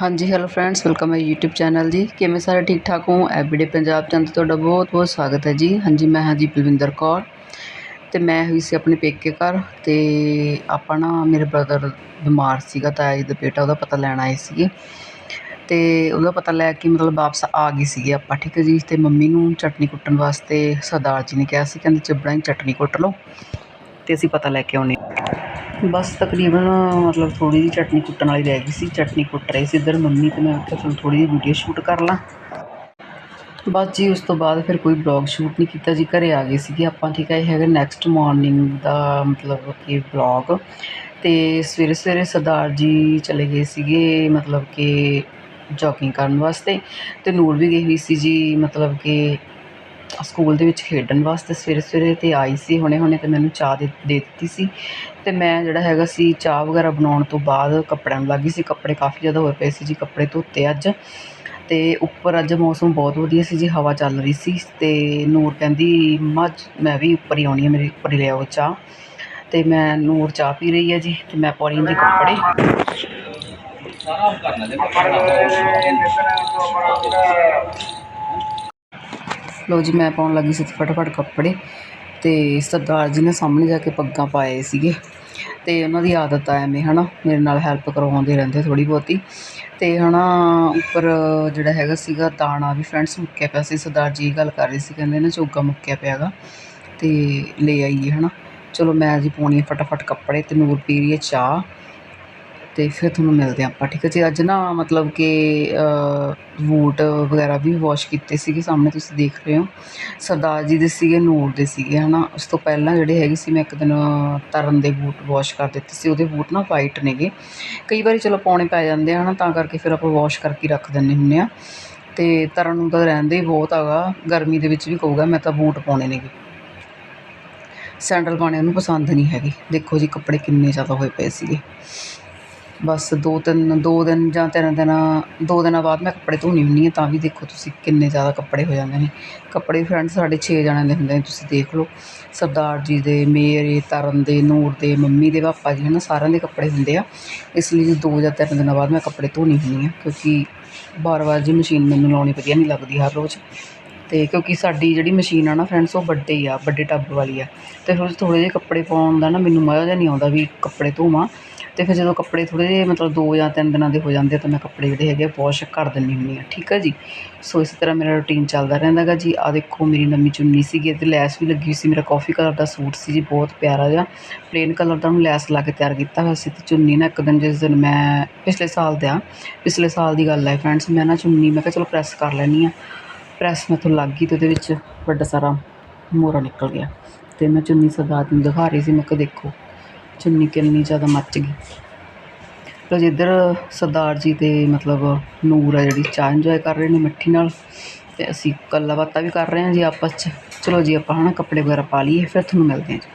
ਹਾਂਜੀ hello friends welcome my YouTube channel ਜੀ। ਕਿਵੇਂ ਸਾਰੇ ਠੀਕ ਠਾਕ ਹੋ ਐਵਰੀਡੇ ਪੰਜਾਬ ਚੈਨਲ ਤੇ ਤੁਹਾਡਾ ਬਹੁਤ ਬਹੁਤ ਸਵਾਗਤ ਹੈ ਜੀ। ਹਾਂਜੀ, ਮੈਂ ਹਾਂ ਜੀ ਬਲਵਿੰਦਰ ਕੌਰ ਤੇ ਮੈਂ ਹੋਈ ਸੀ ਆਪਣੇ ਪੇਕੇ ਘਰ ਤੇ ਆਪਾਂ ਨਾ, ਮੇਰੇ ਬ੍ਰਦਰ ਬਿਮਾਰ ਸੀਗਾ ਤਾਂ ਜੀ ਦਾ ਬੇਟਾ ਉਹਦਾ ਪਤਾ ਲੈਣ ਆਏ ਸੀਗੇ। ਤੇ ਉਹਦਾ ਪਤਾ ਲੈ ਕੇ ਮਤਲਬ ਵਾਪਸ ਆ ਗਏ ਸੀਗੇ ਆਪਾਂ, ਠੀਕ ਹੈ ਜੀ। ਤੇ ਮੰਮੀ ਨੂੰ ਚਟਨੀ ਕੁੱਟਣ ਵਾਸਤੇ ਸਰਦਾਰ ਜੀ ਨੇ ਕਿਹਾ ਸੀ, ਕਹਿੰਦੇ ਚਿਬੜਾਂ ਦੀ ਚਟਨੀ ਕੁੱਟ ਲਓ ਤੇ ਅਸੀਂ ਪਤਾ ਲੈ ਕੇ ਆਉਣੇ। ਬਸ ਤਕਰੀਬਨ, ਮਤਲਬ ਥੋੜ੍ਹੀ ਜਿਹੀ ਚਟਨੀ ਕੁੱਟਣ ਵਾਲੀ ਰਹਿ ਗਈ ਸੀ, ਚਟਨੀ ਕੁੱਟ ਰਹੀ ਸੀ ਇੱਧਰ ਮੰਮੀ ਅਤੇ ਮੈਂ ਆਖਿਆ ਚਲੋ ਥੋੜ੍ਹੀ ਜਿਹੀ ਵੀਡੀਓ ਸ਼ੂਟ ਕਰ ਲਾਂ। ਬਸ ਜੀ, ਉਸ ਤੋਂ ਬਾਅਦ ਫਿਰ ਕੋਈ ਬਲੌਗ ਸ਼ੂਟ ਨਹੀਂ ਕੀਤਾ ਜੀ, ਘਰੇ ਆ ਗਏ ਸੀਗੇ ਆਪਾਂ, ਠੀਕ ਹੈ ਇਹ ਹੈਗਾ ਨੈਕਸਟ ਮਾਰਨਿੰਗ ਦਾ ਮਤਲਬ ਕਿ ਬਲੌਗ ਤੇ ਸਵੇਰੇ ਸਵੇਰੇ ਸਰਦਾਰ ਜੀ ਚਲੇ ਗਏ ਸੀਗੇ, ਮਤਲਬ ਕਿ ਜੋਗਿੰਗ ਕਰਨ ਵਾਸਤੇ, ਤੇ ਨੂਰ ਵੀ ਗਈ ਹੋਈ ਸੀ ਜੀ, ਮਤਲਬ ਕਿ ਸਕੂਲ ਦੇ ਵਿੱਚ ਖੇਡਣ ਵਾਸਤੇ ਸਵੇਰੇ ਸਵੇਰੇ ਤੇ ਆਈ ਸੀ, ਹੁਣੇ ਹੁਣੇ ਤੇ ਮੈਨੂੰ ਚਾਹ ਦੇ ਦੇ ਦਿੱਤੀ ਸੀ। ਤੇ ਮੈਂ ਜਿਹੜਾ ਹੈਗਾ ਸੀ, ਚਾਹ ਵਗੈਰਾ ਬਣਾਉਣ ਤੋਂ ਬਾਅਦ ਕੱਪੜਿਆਂ ਨੂੰ ਲੱਗੀ ਸੀ। ਕੱਪੜੇ ਕਾਫੀ ਜ਼ਿਆਦਾ ਹੋਏ ਪਏ ਸੀ ਜੀ, ਕੱਪੜੇ ਧੋਤੇ ਅੱਜ। ਤੇ ਉੱਪਰ ਅੱਜ ਮੌਸਮ ਬਹੁਤ ਵਧੀਆ ਸੀ ਜੀ, ਹਵਾ ਚੱਲ ਰਹੀ ਸੀ। ਤੇ ਨੂਰ ਕਹਿੰਦੀ ਮੱਝ ਮੈਂ ਵੀ ਉੱਪਰ ਹੀ ਆਉਣੀ ਹੈ ਮੇਰੇ ਉੱਪਰ ਹੀ ਲਿਆਓ ਚਾਹ। ਤੇ ਮੈਂ ਨੂਰ ਚਾਹ ਪੀ ਰਹੀ ਹੈ ਜੀ, ਤੇ ਮੈਂ ਪਾ ਰਹੀ ਹਾਂ ਜੀ ਕੱਪੜੇ ਲਓ ਜੀ, ਮੈਂ ਪਾਉਣ ਲੱਗੀ ਸੀ ਫਟਾਫਟ ਕੱਪੜੇ ਤੇ ਸਰਦਾਰ ਜੀ ਨੇ ਸਾਹਮਣੇ ਜਾ ਕੇ ਪੱਗਾਂ ਪਾਏ ਸੀਗੇ ਤੇ ਉਹਨਾਂ ਦੀ ਆਦਤ ਆ ਐਵੇਂ, ਹਨਾ, ਮੇਰੇ ਨਾਲ ਹੈਲਪ ਕਰਵਾਉਂਦੇ ਰਹਿੰਦੇ ਥੋੜੀ ਬਹੁਤੀ। ਤੇ ਹਨਾ, ਉੱਪਰ ਜਿਹੜਾ ਹੈਗਾ ਸੀਗਾ ਦਾਣਾ ਵੀ ਫਰੈਂਡਸ ਮੁੱਕਿਆ ਪਿਆ ਸੀ, ਸਰਦਾਰ ਜੀ ਇਹ ਗੱਲ ਕਰ ਰਹੇ ਸੀ, ਕਹਿੰਦੇ ਨਾ ਚੋਗਾ ਮੁੱਕਿਆ ਪਿਆਗਾ ਤੇ ਲੈ ਆਈਏ, ਹਨਾ। ਚਲੋ ਮੈਂ ਜੀ ਪਾਉਣੀ ਆ ਫਟਾਫਟ ਕੱਪੜੇ ਤੇ ਨੂਰ ਪੀ ਰਹੀ ਹੈ ਚਾਹ। ਅਤੇ ਫਿਰ ਤੁਹਾਨੂੰ ਮਿਲਦੇ ਹਾਂ ਆਪਾਂ, ਠੀਕ ਹੈ ਜੀ? ਅੱਜ ਨਾ ਮਤਲਬ ਕਿ ਬੂਟ ਵਗੈਰਾ ਵੀ ਵਾਸ਼ ਕੀਤੇ ਸੀਗੇ, ਸਾਹਮਣੇ ਤੁਸੀਂ ਦੇਖ ਰਹੇ ਹੋ। ਸਰਦਾਰ ਜੀ ਦੇ ਸੀਗੇ, ਨੂਰ ਦੇ ਸੀਗੇ ਹੈ ਨਾ ਉਸ ਤੋਂ ਪਹਿਲਾਂ ਜਿਹੜੇ ਹੈਗੇ ਸੀ, ਮੈਂ ਇੱਕ ਦਿਨ ਤਰਨ ਦੇ ਬੂਟ ਵਾਸ਼ ਕਰ ਦਿੱਤੇ ਸੀ। ਉਹਦੇ ਬੂਟ ਨਾ ਵਾਈਟ ਨੇਗੇ। ਕਈ ਵਾਰੀ ਚਲੋ ਪਾਉਣੇ ਪੈ ਜਾਂਦੇ ਆ ਹੈ ਨਾ ਤਾਂ ਕਰਕੇ ਫਿਰ ਆਪਾਂ ਵਾਸ਼ ਕਰਕੇ ਰੱਖ ਦਿੰਦੇ ਹੁੰਦੇ ਆ। ਅਤੇ ਤਰਨ ਨੂੰ ਤਾਂ ਰਹਿੰਦੇ ਹੀ ਬਹੁਤ ਹੈਗਾ। ਗਰਮੀ ਦੇ ਵਿੱਚ ਵੀ ਕਹੂਗਾ, ਮੈਂ ਤਾਂ ਬੂਟ ਪਾਉਣੇ ਨੇਗੇ। ਸੈਂਡਲ ਪਾਉਣੇ ਉਹਨੂੰ ਪਸੰਦ ਨਹੀਂ ਹੈਗੇ। ਦੇਖੋ ਜੀ, ਕੱਪੜੇ ਕਿੰਨੇ ਜ਼ਿਆਦਾ ਹੋਏ ਪਏ ਸੀਗੇ। ਬਸ ਦੋ ਤਿੰਨ, ਦੋ ਦਿਨ ਜਾਂ ਤਿੰਨ ਦਿਨਾਂ, ਦੋ ਦਿਨਾਂ ਬਾਅਦ ਮੈਂ ਕੱਪੜੇ ਧੋਣੀ ਹੁੰਦੀ ਹਾਂ, ਤਾਂ ਵੀ ਦੇਖੋ ਤੁਸੀਂ ਕਿੰਨੇ ਜ਼ਿਆਦਾ ਕੱਪੜੇ ਹੋ ਜਾਂਦੇ ਨੇ। ਕੱਪੜੇ ਫਰੈਂਡਸ ਸਾਡੇ ਛੇ ਜਣਿਆਂ ਦੇ ਹੁੰਦੇ ਨੇ, ਤੁਸੀਂ ਦੇਖ ਲਓ। ਸਰਦਾਰ ਜੀ ਦੇ ਮੇਰੇ ਤਰਨ ਦੇ, ਨੂਰ ਦੇ, ਮੰਮੀ ਦੇ, ਪਾਪਾ ਜੀ, ਹਨਾ, ਸਾਰਿਆਂ ਦੇ ਕੱਪੜੇ ਹੁੰਦੇ ਆ। ਇਸ ਲਈ ਦੋ ਜਾਂ ਤਿੰਨ ਦਿਨਾਂ ਬਾਅਦ ਮੈਂ ਕੱਪੜੇ ਧੋਣੀ ਹੁੰਦੀ ਹਾਂ, ਕਿਉਂਕਿ ਵਾਰ ਵਾਰ ਜੀ ਮਸ਼ੀਨ ਮੈਨੂੰ ਲਾਉਣੀ ਵਧੀਆ ਨਹੀਂ ਲੱਗਦੀ ਹਰ ਰੋਜ਼। ਅਤੇ ਕਿਉਂਕਿ ਸਾਡੀ ਜਿਹੜੀ ਮਸ਼ੀਨ ਆ ਨਾ ਫਰੈਂਡਸ ਉਹ ਵੱਡੇ ਆ, ਵੱਡੇ ਟੱਬ ਵਾਲੀ ਆ। ਅਤੇ ਫਿਰ ਥੋੜ੍ਹੇ ਜਿਹੇ ਕੱਪੜੇ ਪਾਉਣ ਦਾ ਨਾ ਮੈਨੂੰ ਮਜ਼ਾ ਜਿਹਾ ਨਹੀਂ ਆਉਂਦਾ ਵੀ ਕੱਪੜੇ ਧੋਵਾਂ। ਅਤੇ ਫਿਰ ਜਦੋਂ ਕੱਪੜੇ ਥੋੜ੍ਹੇ ਜਿਹੇ ਮਤਲਬ ਦੋ ਜਾਂ ਤਿੰਨ ਦਿਨਾਂ ਦੇ ਹੋ ਜਾਂਦੇ ਤਾਂ ਮੈਂ ਕੱਪੜੇ ਜਿਹੜੇ ਹੈਗੇ ਆ ਵਾਸ਼ ਕਰ ਦਿੰਦੀ ਹੁੰਦੀ ਹਾਂ। ਠੀਕ ਹੈ ਜੀ? ਸੋ ਇਸ ਤਰ੍ਹਾਂ ਮੇਰਾ ਰੂਟੀਨ ਚੱਲਦਾ ਰਹਿੰਦਾ ਗਾ ਜੀ। ਆਹ ਦੇਖੋ, ਮੇਰੀ ਨਵੀਂ ਚੁੰਨੀ ਸੀਗੀ ਅਤੇ ਲੈਸ ਵੀ ਲੱਗੀ ਸੀ। ਮੇਰਾ ਕੌਫੀ ਕਲਰ ਦਾ ਸੂਟ ਸੀ ਜੀ, ਬਹੁਤ ਪਿਆਰਾ ਜਿਹਾ। ਪਲੇਨ ਕਲਰ ਦਾ ਉਹਨੂੰ ਲੈਸ ਲਾ ਕੇ ਤਿਆਰ ਕੀਤਾ ਹੋਇਆ ਸੀ ਤੇ ਚੁੰਨੀ ਨਾ ਇੱਕ ਦਿਨ ਜਿਸ ਦਿਨ ਮੈਂ ਪਿਛਲੇ ਸਾਲ ਦਾ ਪਿਛਲੇ ਸਾਲ ਦੀ ਗੱਲ ਹੈ ਫਰੈਂਡਸ ਮੈਂ ਨਾ ਚੁੰਨੀ, ਮੈਂ ਕਿਹਾ ਚਲੋ ਪ੍ਰੈਸ ਕਰ ਲੈਣੀ ਆ ਪ੍ਰੈਸ ਮੈਥੋਂ ਲੱਗ ਗਈ ਅਤੇ ਉਹਦੇ ਵਿੱਚ ਵੱਡਾ ਸਾਰਾ ਮੋਰਾ ਨਿਕਲ ਗਿਆ। ਅਤੇ ਮੈਂ ਚੁੰਨੀ ਸਰਦਾਰ ਨੂੰ ਦਿਖਾ ਰਹੀ ਸੀ, ਮੈਂ ਕਿਹਾ ਦੇਖੋ। ਚੁੰਨੀ ਕਿੰਨੀ ਜ਼ਿਆਦਾ ਮੱਚ ਗਈ। ਲੋ ਜੀ, ਇੱਧਰ ਸਰਦਾਰ ਜੀ ਤੇ ਮਤਲਬ ਨੂਰ ਆ ਜਿਹੜੀ, ਚਾਹ ਇੰਜੋਏ ਕਰ ਰਹੇ ਨੇ ਮਿੱਠੀ ਨਾਲ ਤੇ ਅਸੀਂ ਗੱਲਾਂ ਬਾਤਾਂ ਵੀ ਕਰ ਰਹੇ ਹਾਂ ਜੀ ਆਪਸ 'ਚ। ਚਲੋ ਜੀ, ਆਪਾਂ ਹਨਾ ਕੱਪੜੇ ਵਗੈਰਾ ਪਾ ਲਈਏ, ਫਿਰ ਤੁਹਾਨੂੰ ਮਿਲਦੇ ਹਾਂ ਜੀ।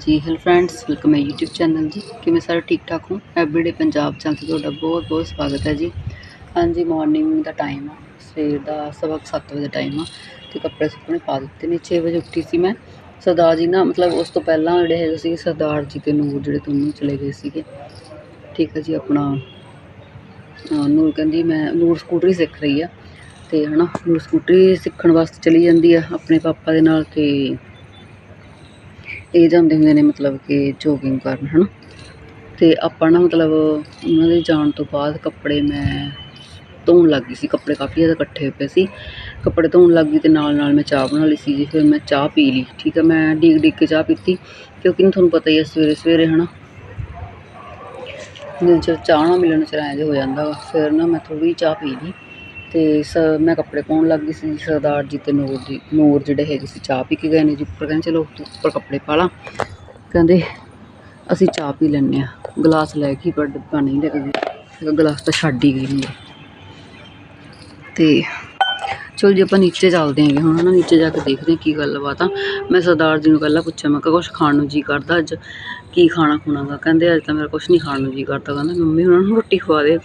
ਹਾਂਜੀ ਹੈਲੋ ਫਰੈਂਡਸ ਵੈਲਕਮ ਹੈ YouTube ਚੈਨਲ ਜੀ। ਕਿਵੇਂ ਸਾਰੇ ਠੀਕ ਠਾਕ ਹੋ? ਐਵਰੀਡੇ ਪੰਜਾਬ ਚੈਨਲ ਤੇ ਤੁਹਾਡਾ ਬਹੁਤ ਬਹੁਤ ਸਵਾਗਤ ਹੈ ਜੀ। ਹਾਂਜੀ ਮਾਰਨਿੰਗ ਦਾ ਟਾਈਮ ਆ। ਸਵੇਰ ਦਾ ਸਵਾ ਕੁ ਸੱਤ ਵਜੇ ਟਾਈਮ ਆ ਤੇ ਕੱਪੜੇ ਸੁੱਕਣੇ ਪਾ ਦਿੱਤੇ ਨੇ। 6 ਵਜੇ ਉੱਠੀ ਸੀ ਮੈਂ। ਸਰਦਾਰ ਜੀ ਨਾ, ਮਤਲਬ ਉਸ ਤੋਂ ਪਹਿਲਾਂ ਜਿਹੜੇ ਹੈਗੇ ਸੀ ਸਰਦਾਰ ਜੀ ਤੇ ਨੂਰ ਜਿਹੜੇ ਦੋਨੋਂ ਚਲੇ ਗਏ ਸੀਗੇ। ਠੀਕ ਹੈ ਜੀ, ਆਪਣਾ ਨੂਰ ਕਹਿੰਦੀ ਮੈਂ, ਨੂਰ ਸਕੂਟਰੀ ਸਿੱਖ ਰਹੀ ਆ। ਤੇ ਹਨਾ, ਨੂਰ ਸਕੂਟਰੀ ਸਿੱਖਣ ਵਾਸਤੇ ਚਲੀ ਜਾਂਦੀ ਆ ਆਪਣੇ ਪਾਪਾ ਦੇ ਨਾਲ ਤੇ ਇਹ ਜਾਂਦੇ ਹੁੰਦੇ ਨੇ ਮਤਲਬ ਕਿ ਜੋਗਿੰਗ ਕਰਨ, ਹਨਾ? ਤੇ ਆਪਾਂ ਨਾ ਮਤਲਬ ਉਹਨਾਂ ਦੇ ਜਾਣ ਤੋਂ ਬਾਅਦ ਕੱਪੜੇ ਮੈਂ ਧੋਣ ਲੱਗ ਗਈ ਸੀ, ਕੱਪੜੇ ਕਾਫੀ ਜ਼ਿਆਦਾ ਇਕੱਠੇ ਪਏ ਸੀ। ਕੱਪੜੇ ਧੋਣ ਲੱਗ ਗਈ ਤੇ ਨਾਲ ਨਾਲ ਮੈਂ ਚਾਹ ਬਣਾ ਲਈ ਸੀ, ਜੀ, ਫਿਰ ਮੈਂ ਚਾਹ ਪੀ ਲਈ। ਠੀਕ ਹੈ ਮੈਂ ਡੀਕ ਡੀਕ ਕੇ ਚਾਹ ਪੀਤੀ, ਕਿਉਂਕਿ ਤੁਹਾਨੂੰ ਪਤਾ ਹੀ ਹੈ ਸਵੇਰੇ ਸਵੇਰੇ, ਹਨਾ? ਜਿੰਨਾ ਚਿਰ ਚਾਹ ਨਾ ਮਿਲਣ ਚ ਐਂ ਜਿਹਾ ਹੋ ਜਾਂਦਾ ਫਿਰ ਨਾ ਮੈਂ ਥੋੜ੍ਹੀ ਚਾਹ ਪੀ ਲਈ। ਤੇ ਸ ਮੈਂ ਕੱਪੜੇ ਪਾਉਣ ਲੱਗ ਗਈ ਸੀ ਸਰਦਾਰ ਜੀ ਤੇ ਨੂਰ ਜੀ, ਨੂਰ ਜਿਹੜੇ ਹੈਗੇ ਸੀ ਚਾਹ ਪੀ ਕੇ ਗਏ ਨੇ ਜੀ ਉੱਪਰ, ਕਹਿੰਦੇ ਚਲੋ ਤੂੰ ਉੱਪਰ ਕੱਪੜੇ ਪਾ ਲਾ। ਕਹਿੰਦੇ ਅਸੀਂ ਚਾਹ ਪੀ ਲੈਂਦੇ ਆ ਗਲਾਸ ਲੈ ਕੇ ਪਰ ਡੱਬਾ ਨਹੀਂ ਲੈ ਕੇ ਗਏ ਗਲਾਸ ਤਾਂ ਛੱਡ ਹੀ ਗਈ ਨੂਰ ਤੇ ਚਲੋ ਜੀ ਆਪਾਂ ਨੀਚੇ ਚੱਲਦੇ ਆਂਗੇ ਹੁਣ ਨਾ ਨੀਚੇ ਜਾ ਕੇ ਦੇਖਦੇ ਹਾਂ ਕੀ ਗੱਲਬਾਤ ਆ। ਮੈਂ ਸਰਦਾਰ ਜੀ ਨੂੰ ਪਹਿਲਾਂ ਪੁੱਛਿਆ, ਮੈਂ ਕਿਹਾ ਕੁਛ ਖਾਣ ਨੂੰ ਜੀ ਕਰਦਾ ਅੱਜ? ਕੀ ਖਾਣਾ ਖੁਣਾਗਾ? ਕਹਿੰਦੇ ਅੱਜ ਤਾਂ ਮੇਰਾ ਕੁਛ ਨਹੀਂ ਖਾਣ ਨੂੰ ਜੀ ਕਰਦਾ। ਕਹਿੰਦਾ ਮੰਮੀ, ਉਹਨਾਂ ਨੂੰ ਰੋਟੀ ਖਵਾ ਦੇ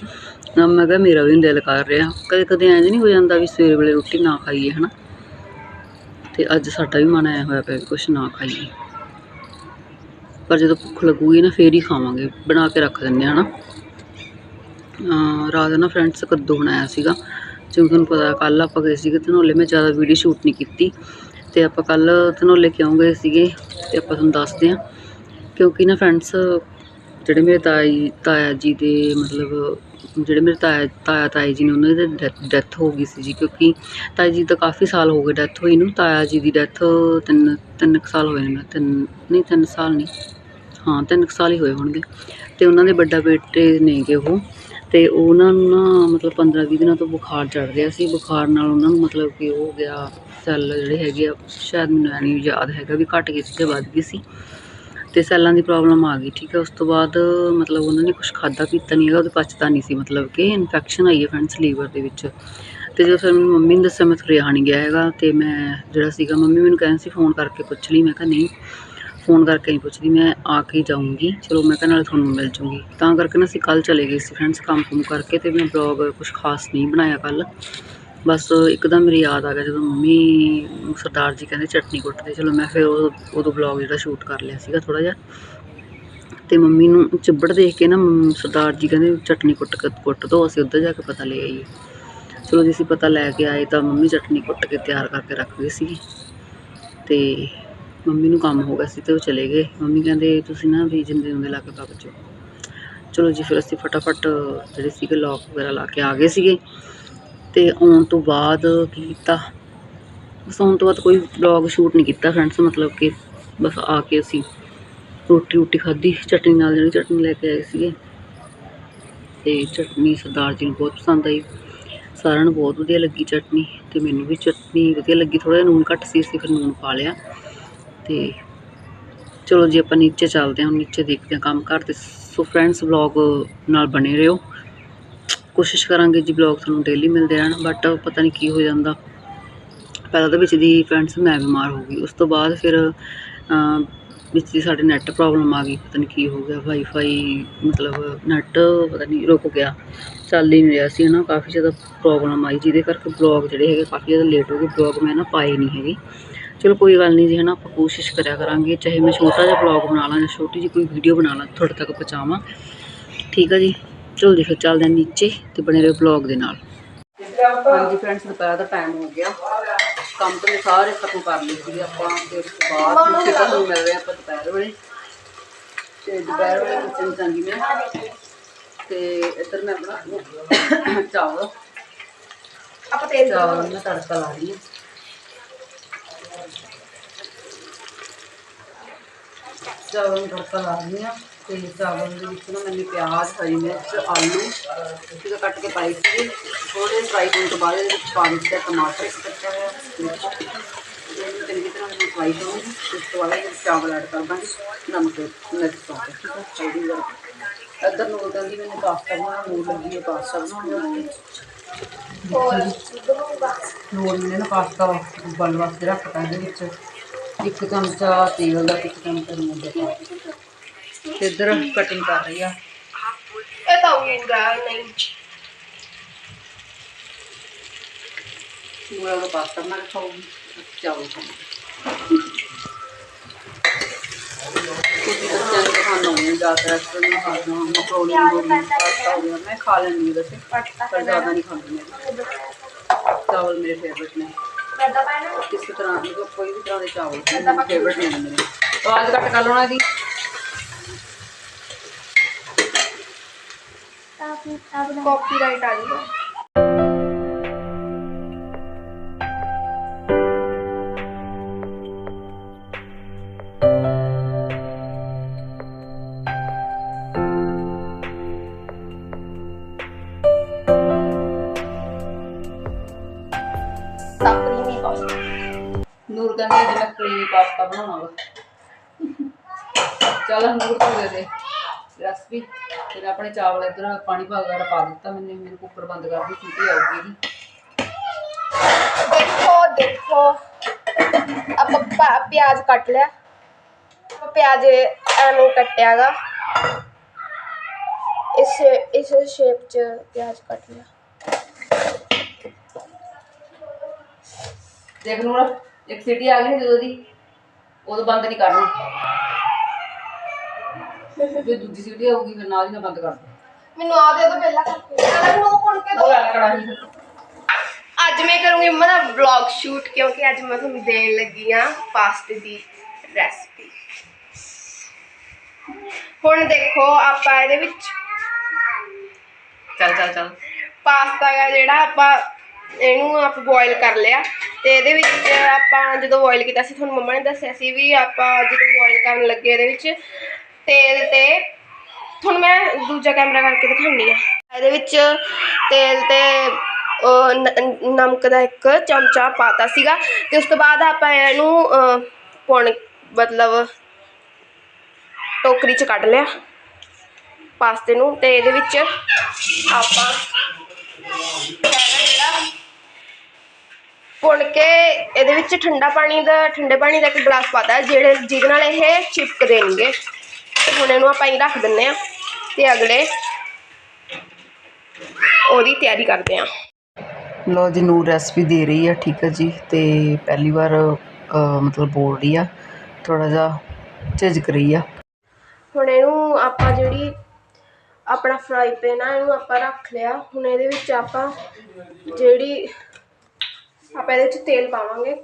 ਨਾ, ਮੈਂ ਕਿਹਾ ਮੇਰਾ ਵੀ ਦਿਲ ਕਰ ਰਿਹਾ। ਕਦੇ ਕਦੇ ਐਂ ਨਹੀਂ ਹੋ ਜਾਂਦਾ ਵੀ ਸਵੇਰੇ ਵੇਲੇ ਰੋਟੀ ਨਾ ਖਾਈਏ, ਹਨਾ? ਤੇ ਅੱਜ ਸਾਡਾ ਵੀ ਮਨ ਆਇਆ ਹੋਇਆ ਪਿਆ ਵੀ ਕੁਛ ਨਾ ਖਾਈਏ। ਪਰ ਜਦੋਂ ਭੁੱਖ ਲੱਗੂਗੀ ਨਾ, ਫੇਰ ਹੀ ਖਾਵਾਂਗੇ। ਬਣਾ ਕੇ ਰੱਖ ਦਿੰਦੇ ਹਾਂ ਹਨਾ? ਅਹ ਰਾਤ ਨਾ ਫਰੈਂਡਸ ਕੱਦੂ ਬਣਾਇਆ ਸੀਗਾ। ਜਿਵੇਂ ਤੁਹਾਨੂੰ ਪਤਾ ਕੱਲ ਆਪਾਂ ਗਏ ਸੀਗੇ ਧਨੌਲੇ। ਮੈਂ ਜ਼ਿਆਦਾ ਵੀਡੀਓ ਸ਼ੂਟ ਨਹੀਂ ਕੀਤੀ। ਤੇ ਆਪਾਂ ਕੱਲ ਧਨੌਲੇ ਕਿਉਂ ਗਏ ਸੀਗੇ, ਤੇ ਆਪਾਂ ਤੁਹਾਨੂੰ ਦੱਸਦੇ ਹਾਂ ਕਿਉਂਕਿ ਨਾ ਫਰੈਂਡਸ ਜਿਹੜੇ ਮੇਰੇ ਤਾਈ, ਤਾਇਆ ਜੀ ਦੇ ਮਤਲਬ ਜਿਹੜੇ ਮੇਰੇ ਤਾਇਆ ਤਾਇਆ ਤਾਈ ਜੀ ਨੇ, ਉਹਨਾਂ ਦੀ ਡੈਥ ਹੋ ਗਈ ਸੀ ਜੀ, ਕਿਉਂਕਿ ਤਾਈ ਜੀ ਦਾ ਕਾਫੀ ਸਾਲ ਹੋ ਗਏ ਡੈਥ ਹੋਈ ਨੂੰ। ਤਾਇਆ ਜੀ ਦੀ ਡੈਥ ਤਿੰਨ ਤਿੰਨ ਕੁ ਸਾਲ ਹੋਏ ਨੇ ਤਿੰਨ, ਨਹੀਂ, ਤਿੰਨ ਸਾਲ ਨਹੀਂ। ਹਾਂ, ਤਿੰਨ ਕੁ ਸਾਲ ਹੀ ਹੋਏ ਹੋਣਗੇ। ਤੇ ਉਹਨਾਂ ਦੇ ਵੱਡਾ ਬੇਟੇ ਨੇਗੇ ਉਹ। ਤੇ ਉਹਨਾਂ ਨੂੰ ਨਾ ਮਤਲਬ 15 20 ਦਿਨਾਂ ਤੋਂ ਬੁਖਾਰ ਚੜ ਰਿਹਾ ਸੀ। ਬੁਖਾਰ ਨਾਲ ਉਹਨਾਂ ਨੂੰ ਮਤਲਬ ਕਿ ਉਹ ਹੋ ਗਿਆ ਸੈੱਲ ਜਿਹੜੇ ਹੈਗੇ ਆ, ਸ਼ਾਇਦ ਮੈਨੂੰ ਐ ਨਹੀਂ ਯਾਦ ਹੈਗਾ ਵੀ ਘਟ ਗਈ ਸੀ ਜਾਂ ਵੱਧ ਗਏ ਸੀ। ਤੇ ਸੈੱਲਾਂ ਦੀ ਪ੍ਰੋਬਲਮ ਆ ਗਈ, ਠੀਕ ਹੈ? ਉਸ ਤੋਂ ਬਾਅਦ, ਮਤਲਬ ਉਹਨਾਂ ਨੇ ਕੁਝ ਖਾਦਾ ਪੀਤਾ ਨਹੀਂ ਹੈਗਾ, ਉਹਦੇ ਪਚਦਾ ਨਹੀਂ ਸੀ, ਮਤਲਬ ਕਿ ਇਨਫੈਕਸ਼ਨ ਆਈ ਹੈ ਫਰੈਂਡਸ ਲੀਵਰ ਦੇ ਵਿੱਚ। ਤੇ ਜਦੋਂ ਫਿਰ ਮੈਨੂੰ ਮੰਮੀ ਨੇ ਦੱਸਿਆ, ਮੈਂ ਤੁਰਿਆ ਨਹੀਂ ਗਿਆ ਹੈਗਾ, ਤੇ ਮੈਂ ਜਿਹੜਾ ਸੀਗਾ, ਮੰਮੀ ਮੈਨੂੰ ਕਹਿੰਦੀ ਸੀ ਫੋਨ ਕਰਕੇ ਪੁੱਛ ਲਈ, ਮੈਂ ਕਿਹਾ ਨਹੀਂ ਫੋਨ ਕਰਕੇ ਨਹੀਂ ਪੁੱਛਦੀ, ਮੈਂ ਆ ਕੇ ਜਾਊਂਗੀ, ਚਲੋ ਮੈਂ ਕਿਹਾ ਨਾਲ ਤੁਹਾਨੂੰ ਮਿਲ ਜੂੰਗੀ। ਤਾਂ ਕਰਕੇ ਨਾ ਅਸੀਂ ਕੱਲ ਚਲੇ ਗਏ ਸੀ ਫਰੈਂਡਸ ਕੰਮ ਕੁਮ ਕਰਕੇ, ਤੇ ਮੈਂ ਬਲੌਗ ਕੁਝ ਖਾਸ ਨਹੀਂ ਬਣਾਇਆ ਕੱਲ ਬਸ ਇੱਕਦਮ ਮੇਰੀ ਯਾਦ ਆ ਗਿਆ ਜਦੋਂ ਮੰਮੀ ਸਰਦਾਰ ਜੀ ਕਹਿੰਦੇ ਚਟਨੀ ਕੁੱਟਦੇ, ਚਲੋ ਮੈਂ ਫਿਰ ਉਹ ਉਦੋਂ ਬਲੌਗ ਜਿਹੜਾ ਸ਼ੂਟ ਕਰ ਲਿਆ ਸੀਗਾ ਥੋੜਾ ਜਿਹਾ। ਤੇ ਮੰਮੀ ਨੂੰ ਚਿੱਬੜ ਦੇਖ ਕੇ ਨਾ ਮੰਮ- ਸਰਦਾਰ ਜੀ ਕਹਿੰਦੇ ਚਟਨੀ ਕੁੱਟ ਕੇ ਕੁੱਟ ਦੋ, ਅਸੀਂ ਉੱਧਰ ਜਾ ਕੇ ਪਤਾ ਲੈ ਆਈਏ। ਚਲੋ ਜੀ ਅਸੀਂ ਪਤਾ ਲੈ ਕੇ ਆਏ ਤਾਂ ਮੰਮੀ ਚਟਨੀ ਕੁੱਟ ਕੇ ਤਿਆਰ ਕਰਕੇ ਰੱਖ ਗਏ ਸੀ ਤੇ ਮੰਮੀ ਨੂੰ ਕੰਮ ਹੋ ਗਿਆ ਸੀ ਤੇ ਉਹ ਚਲੇ ਗਏ। ਮੰਮੀ ਕਹਿੰਦੇ ਤੁਸੀਂ ਨਾ ਵੀ ਜਿੰਦੇ ਹੁੰਦੇ ਲਾ ਕੇ ਪੱਕ ਜਾਓ। ਚਲੋ ਜੀ, ਫਿਰ ਅਸੀਂ ਫਟਾਫਟ ਜਿਹੜੇ ਸੀਗੇ ਲੌਕ ਵਗੈਰਾ ਲਾ ਕੇ ਆ ਗਏ ਸੀਗੇ। ਤੇ ਆਉਣ ਤੋਂ ਬਾਅਦ ਕੀ ਕੀਤਾ? ਬਸ ਆਉਣ ਤੋਂ ਬਾਅਦ ਕੋਈ ਵਲੌਗ ਸ਼ੂਟ ਨਹੀਂ ਕੀਤਾ ਫਰੈਂਡਸ ਮਤਲਬ ਕਿ ਬਸ ਆ ਕੇ ਅਸੀਂ ਰੋਟੀ ਰੋਟੀ ਖਾਧੀ, ਚਟਨੀ ਨਾਲ ਜਿਹੜੀ ਚਟਨੀ ਲੈ ਕੇ ਆਏ ਸੀਗੇ। ਤੇ ਚਟਨੀ ਸਰਦਾਰ ਜੀ ਨੂੰ ਬਹੁਤ ਪਸੰਦ ਆਈ। ਸਾਰਿਆਂ ਨੂੰ ਬਹੁਤ ਵਧੀਆ ਲੱਗੀ ਚਟਨੀ ਤੇ ਮੈਨੂੰ ਵੀ ਚਟਨੀ ਵਧੀਆ ਲੱਗੀ। ਥੋੜਾ ਜਿਹਾ ਨੂਨ ਘੱਟ ਸੀ, ਅਸੀਂ ਫਿਰ ਨੂਨ ਪਾ ਲਿਆ। ਤੇ ਚਲੋ ਜੀ, ਆਪਾਂ ਨੀਚੇ ਚੱਲਦੇ ਹਾਂ, ਹੁਣ ਨੀਚੇ ਦੇਖਦੇ ਹਾਂ ਕੰਮ ਕਰਦੇ ਸੋ ਫਰੈਂਡਸ ਵਲੌਗ ਨਾਲ ਬਣੇ ਰਹੋ। ਕੋਸ਼ਿਸ਼ ਕਰਾਂਗੇ ਜੀ ਵਲੌਗ ਤੁਹਾਨੂੰ ਡੇਲੀ ਮਿਲਦੇ ਰਹਿਣ ਬਟ ਪਤਾ ਨਹੀਂ ਕੀ ਹੋ ਜਾਂਦਾ। ਪਹਿਲਾਂ ਤਾਂ ਵਿੱਚ ਦੀ ਫਰੈਂਡਸ ਮੈਂ ਬਿਮਾਰ ਹੋ ਗਈ, ਉਸ ਤੋਂ ਬਾਅਦ ਫਿਰ ਵਿੱਚ ਦੀ ਸਾਡੇ ਨੈੱਟ ਪ੍ਰੋਬਲਮ ਆ ਗਈ, ਪਤਾ ਨਹੀਂ ਕੀ ਹੋ ਗਿਆ ਵਾਈਫਾਈ ਮਤਲਬ ਨੈੱਟ ਪਤਾ ਨਹੀਂ ਰੁਕ ਗਿਆ, ਚੱਲ ਹੀ ਨਹੀਂ ਰਿਹਾ ਸੀ ਨਾ ਕਾਫੀ ਜ਼ਿਆਦਾ ਪ੍ਰੋਬਲਮ ਆਈ, ਜਿਹਦੇ ਕਰਕੇ ਬਲੌਗ ਜਿਹੜੇ ਹੈਗੇ ਕਾਫੀ ਜ਼ਿਆਦਾ ਲੇਟ ਹੋ ਗਏ ਬਲੌਗ ਮੈਂ ਨਾ ਪਾਏ ਨਹੀਂ ਹੈਗੇ। ਚਲੋ ਕੋਈ ਗੱਲ ਨਹੀਂ ਜੀ ਹੈ ਨਾ ਆਪਾਂ ਕੋਸ਼ਿਸ਼ ਕਰਿਆ ਕਰਾਂਗੇ, ਚਾਹੇ ਮੈਂ ਛੋਟਾ ਜਿਹਾ ਬਲੌਗ ਬਣਾ ਲਾਂ ਜਾਂ ਛੋਟੀ ਜਿਹੀ ਕੋਈ ਵੀਡੀਓ ਬਣਾ ਲਾਂ, ਤੁਹਾਡੇ ਤੱਕ ਪਹੁੰਚਾਵਾਂ। ਠੀਕ ਆ ਜੀ। ਚਲੋ ਫਿਰ ਚੱਲਦੇ ਨੀਚੇ ਤੇ ਬਣੇ ਰਹੋ ਬਲੌਗ ਦੇ ਨਾਲ। ਹਾਂਜੀ ਫਰੈਂਡਸ ਦੁਪਹਿਰ ਦਾ ਟਾਈਮ ਹੋ ਗਿਆ। ਕੰਮ ਤਾਂ ਸਾਰੇ ਖਤਮ ਕਰ ਲਏ ਸੀ ਆਪਾਂ ਤੇ ਉਸ ਤੋਂ ਬਾਅਦ ਨੀਚੇ ਤੁਹਾਨੂੰ ਮਿਲ ਰਹੇ ਆਪਾਂ ਦੁਪਹਿਰ ਵੇਲੇ। ਤੇ ਦੁਪਹਿਰ ਵੇਲੇ ਕਿਚਨ ਜਾਂਦੀ ਮੈਂ। ਤੇ ਇੱਧਰ ਮੈਂ ਆਪਣਾ ਚਾਵਲ। ਆਪਾਂ ਤੇਲ ਚਾਵਲ ਨੂੰ ਮੈਂ ਤੜਕਾ ਲਾ ਰਹੀ ਹਾਂ। ਚਾਵਲ ਨੂੰ ਤੜਕਾ ਲਾ ਰਹੀ ਹਾਂ। ਤੇ ਚਾਵਲ ਦੇ ਵਿੱਚ ਨਾ ਮੈंने ਪਿਆਜ਼ ਹਰੀ ਮਿਰਚ ਆਲੂ ਠੀਕ ਕੱਟ ਕੇ ਪਾਈ ਸੀ। ਥੋੜੇ ਫਰਾਈ ਹੋਣ ਤੋਂ ਬਾਅਦ ਇਹਦੇ ਵਿੱਚ ਪਾ ਦਿੱਤਾ ਟਮਾਟਰ ਕੱਟਿਆ ਹੋਇਆ ਮਿਰਚ ਇਹਨੂੰ ਚੰਗੀ ਤਰ੍ਹਾਂ ਮੈਂ ਫਰਾਈ ਕਰੂੰਗੀ। ਉਸ ਤੋਂ ਬਾਅਦ ਇਹਦੇ ਵਿੱਚ ਚਾਵਲ ਐਡ ਕਰ ਦਾਂਗੀ ਨਮਕ ਮਿਰਚ ਪਾ ਕੇ ਠੀਕ ਹੈ? ਸਾਈਡਿੰਗ ਕਰਕੇ ਇੱਧਰ ਨੂੰ ਕਹਿੰਦੀ ਮੈਨੂੰ ਪਾਸਤਾ ਬਣਾਉਣਾ ਨੂਰ ਲੱਗੀ ਹੈ ਪਾਸਤਾ ਬਣਾਉਣਾ ਹੋਰ ਦੁੱਧ ਹੋਊਗਾ ਨੂਰ ਨੇ ਨਾ ਪਾਸਤਾ ਉਬਲਣ ਵਾਸਤੇ ਰੱਖਤਾ ਇਹਦੇ ਵਿੱਚ। ਇੱਕ ਚਮਚਾ ਤੇਲ ਦਾ ਤੇ ਇੱਕ ਚਮਚਾ ਨੂਨ ਦਾ ਪਾ ਕੇ। ਤੇ ਇੱਧਰ ਕਟਿੰਗ ਕਰ ਰਹੀ ਆ। ਇਹ ਤਾਂ ਹੋਊਗਾ ਨਹੀਂ ਨੂਰ ਦਾ ਪਾਸਤਾ ਕੇ ਖਾਊਗੀ ਚਾਵਲ ਖਾਊਗੀ ਤੁਸੀਂ ਬੱਚਿਆਂ ਨੂੰ ਖਾਣਾ ਹੋਵੇ ਜ਼ਿਆਦਾ ਰੈਸਟੋਰੈਂਟ ਨੂੰ ਖਾਣਾ ਮਕਰੋਨੀ ਗਈ ਪਾਸਤਾ ਹੋ ਗਿਆ ਮੈਂ ਖਾ ਲੈਂਦੀ ਹਾਂ ਵੈਸੇ ਪਰ ਜ਼ਿਆਦਾ ਨਹੀਂ ਖਾਂਦੀ ਮੈਂ। ਚਾਵਲ ਮੇਰੇ ਫੇਵਰਟ ਨੇ। ਕਿਸੇ ਤਰ੍ਹਾਂ ਮਤਲਬ ਕੋਈ ਵੀ ਤਰ੍ਹਾਂ ਦੇ ਚਾਵਲ ਫੇਵਰਟ ਨੇ। ਮੇਰੇ ਆਵਾਜ਼ ਕੱਟ ਕਰ ਲਓ ਨਾ ਕਾਪੀਰਾਈਟ ਆ ਜਾਊਗਾ। ਸਾਕਰੀ ਨਹੀਂ ਪਾਸਤਾ ਨੂਰ ਕਹਿੰਦੀ ਅੱਜ ਮੈਂ ਕਰੀਮੀ ਪਾਸਤਾ ਬਣਾਉਣਾ ਵਾ ਚੱਲ ਨੂਰ ਤੂੰ ਦੇ ਦੇ। ਰੈਸਪੀ। ਫਿਰ ਆਪਣੇ ਚਾਵਲ ਇਧਰ ਪਾਣੀ ਪਾ ਵਗੈਰਾ ਪਾ ਦਿੱਤਾ ਮੈਨੇ ਮੇਰੇ ਕੁੱਕਰ ਬੰਦ ਕਰ ਦਿੱਤੀ ਸੀਟੀ ਆਉਗੀ ਦੇਖੋ ਦੇਖੋ। ਆਪਾਂ ਪਿਆਜ਼ ਕੱਟ ਲਿਆ। ਆਪਾਂ ਪਿਆਜ਼ ਐਵੇਂ ਕੱਟਿਆਗਾ। ਇਸ ਇਸ ਸ਼ੇਪ ਚ ਪਿਆਜ਼ ਕੱਟ ਲਿਆ। ਦੇਖ ਨੂਰ ਇੱਕ ਸੀਟੀ ਆ ਗਈ ਜਦੋਂ ਦੀ ਉਦੋਂ ਬੰਦ ਨਹੀਂ ਕਰਨਾ। ਜੇ ਦੂਜੀ ਸੀਟੀ ਆਊਗੀ ਫਿਰ ਨਾਲ ਹੀ ਨਾ ਬੰਦ ਕਰ ਦੇ ਮੈਨੂੰ ਆ ਦੇ ਦੋ ਪਹਿਲਾਂ ਕਰਕੇ। ਮੈਨੂੰ ਕੋਣ ਕੇ ਉਹ ਲੈ ਕੜਾਹੀ। ਅੱਜ ਮੈਂ ਕਰੂੰਗੀ ਮੰਮਾ ਦਾ ਵਲੌਗ ਸ਼ੂਟ ਕਿਉਂਕਿ ਅੱਜ ਮੈਂ ਤੁਹਾਨੂੰ ਦੇਣ ਲੱਗੀ ਆ ਪਾਸਤੇ ਦੀ ਰੈਸਪੀ ਹੁਣ ਦੇਖੋ ਆਪਾਂ ਇਹਦੇ ਵਿੱਚ ਚੱਲ ਚੱਲ ਚੱਲ। ਪਾਸਤਾ ਹੈ ਜਿਹੜਾ ਆਪਾਂ ਇਹਨੂੰ ਆਪਾਂ ਬੋਇਲ ਕਰ ਲਿਆ। ਤੇ ਇਹਦੇ ਵਿੱਚ ਆਪਾਂ ਜਦੋਂ ਬੋਇਲ ਕੀਤਾ ਸੀ ਤੁਹਾਨੂੰ ਮੰਮਾ ਨੇ ਦੱਸਿਆ ਸੀ ਵੀ ਆਪਾਂ ਜਦੋਂ ਬੋਇਲ ਕਰਨ ਲੱਗੇ ਇਹਦੇ ਵਿੱਚ ਤੇਲ ਤੇ ਤੁਹਾਨੂੰ ਮੈਂ ਦੂਜਾ ਕੈਮਰਾ ਕਰਕੇ ਦਿਖਾਉਣੀ ਆ ਇਹਦੇ ਵਿੱਚ ਤੇਲ ਤੇ ਨ- ਨਮਕ ਦਾ ਇੱਕ ਚਮਚਾ ਪਾਤਾ ਸੀਗਾ ਤੇ ਉਸ ਤੋਂ ਬਾਅਦ ਆਪਾਂ ਇਹਨੂੰ ਅਹ, ਪੁਣ ਮਤਲਬ ਟੋਕਰੀ 'ਚ ਕੱਢ ਲਿਆ ਪਾਸਤੇ ਨੂੰ ਤੇ ਇਹਦੇ ਵਿੱਚ ਆਪਾਂ ਪੁਣ ਕੇ ਇਹਦੇ ਵਿੱਚ ਠੰਡਾ ਪਾਣੀ ਦਾ ਠੰਡੇ ਪਾਣੀ ਦਾ ਇੱਕ ਗਲਾਸ ਪਾਤਾ ਜਿਹੜੇ ਜਿਹਦੇ ਨਾਲ ਇਹ ਚਿਪਕ ਦੇਣਗੇ ਹੁਣ ਇਹਨੂੰ ਆਪਾਂ ਹੀ ਰੱਖ ਦਿੰਨੇ ਆ ਤੇ ਅਗਲੇ ਉਹਦੀ ਤਿਆਰੀ ਕਰਦੇ ਆ ਲੋ ਜੀ ਨੂਰ ਰੈਸਪੀ ਦੇ ਰਹੀ ਆ ਠੀਕ ਹੈ ਜੀ। ਤੇ ਪਹਿਲੀ ਵਾਰ ਮਤਲਬ ਬੋਲ ਰਹੀ ਆ ਥੋੜਾ ਜਿਹਾ ਝਿਜਕ ਰਹੀ ਆ। ਹੁਣ ਇਹਨੂੰ ਆਪਾਂ ਜਿਹੜੀ ਆਪਣਾ ਫਰਾਈ ਪੈਨ ਆ ਇਹਨੂੰ ਆਪਾਂ ਰੱਖ ਲਿਆ। ਹੁਣ ਇਹਦੇ ਵਿੱਚ ਆਪਾਂ ਜਿਹੜੀ ਆਪਾਂ ਇਹਦੇ ਵਿੱਚ ਤੇਲ ਪਾਵਾਂਗੇ।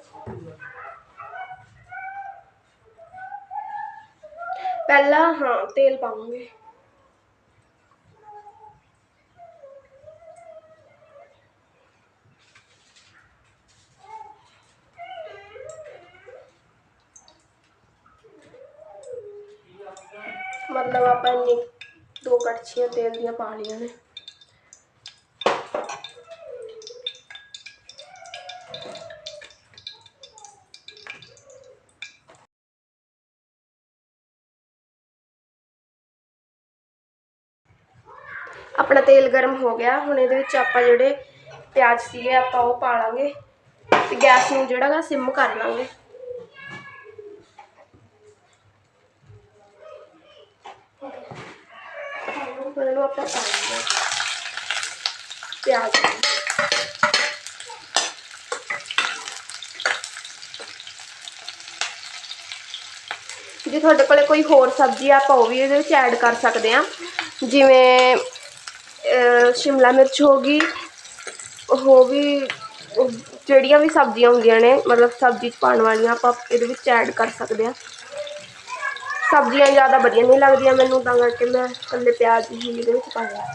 ਪਹਿਲਾਂ ਹਾਂ ਤੇਲ ਪਾਵਾਂਗੇ। ਮਤਲਬ ਆਪਾਂ ਇੰਨੀ ਦੋ ਕੜਛੀਆਂ ਤੇਲ ਦੀਆਂ ਪਾ ਲਈਆਂ ਨੇ। ਆਪਣਾ ਤੇਲ ਗਰਮ ਹੋ ਗਿਆ। ਹੁਣ ਇਹਦੇ ਵਿੱਚ ਆਪਾਂ ਜਿਹੜੇ ਪਿਆਜ਼ ਸੀਗੇ, ਆਪਾਂ ਉਹ ਪਾ ਲਾਂਗੇ ਤੇ ਗੈਸ ਨੂੰ ਜਿਹੜਾ ਗਾ ਸਿਮ ਕਰ ਲਾਂਗੇ। ਹੁਣ ਇਹਨੂੰ ਆਪਾਂ ਪਾ ਲਾਂਗੇ। ਪਿਆਜ਼। ਜੇ ਤੁਹਾਡੇ ਕੋਲੇ ਕੋਈ ਹੋਰ ਸਬਜ਼ੀ ਆ, ਆਪਾਂ ਉਹ ਵੀ ਇਹਦੇ ਵਿੱਚ ਐਡ ਕਰ ਸਕਦੇ ਆ। ਜਿਵੇਂ ਸ਼ਿਮਲਾ ਮਿਰਚ ਹੋ ਗਈ। ਉਹ ਵੀ ਜਿਹੜੀਆਂ ਵੀ ਸਬਜ਼ੀਆਂ ਹੁੰਦੀਆਂ ਨੇ, ਮਤਲਬ ਸਬਜ਼ੀ 'ਚ ਪਾਉਣ ਵਾਲੀਆਂ, ਆਪਾਂ ਇਹਦੇ ਵਿੱਚ ਐਡ ਕਰ ਸਕਦੇ ਆ ਸਬਜ਼ੀਆਂ ਜ਼ਿਆਦਾ ਵਧੀਆ ਨਹੀਂ ਲੱਗਦੀਆਂ ਮੈਨੂੰ, ਤਾਂ ਕਰਕੇ ਮੈਂ ਇਕੱਲੇ ਪਿਆਜ਼ ਹੀ ਇਹਦੇ ਵਿੱਚ ਪਾਇਆ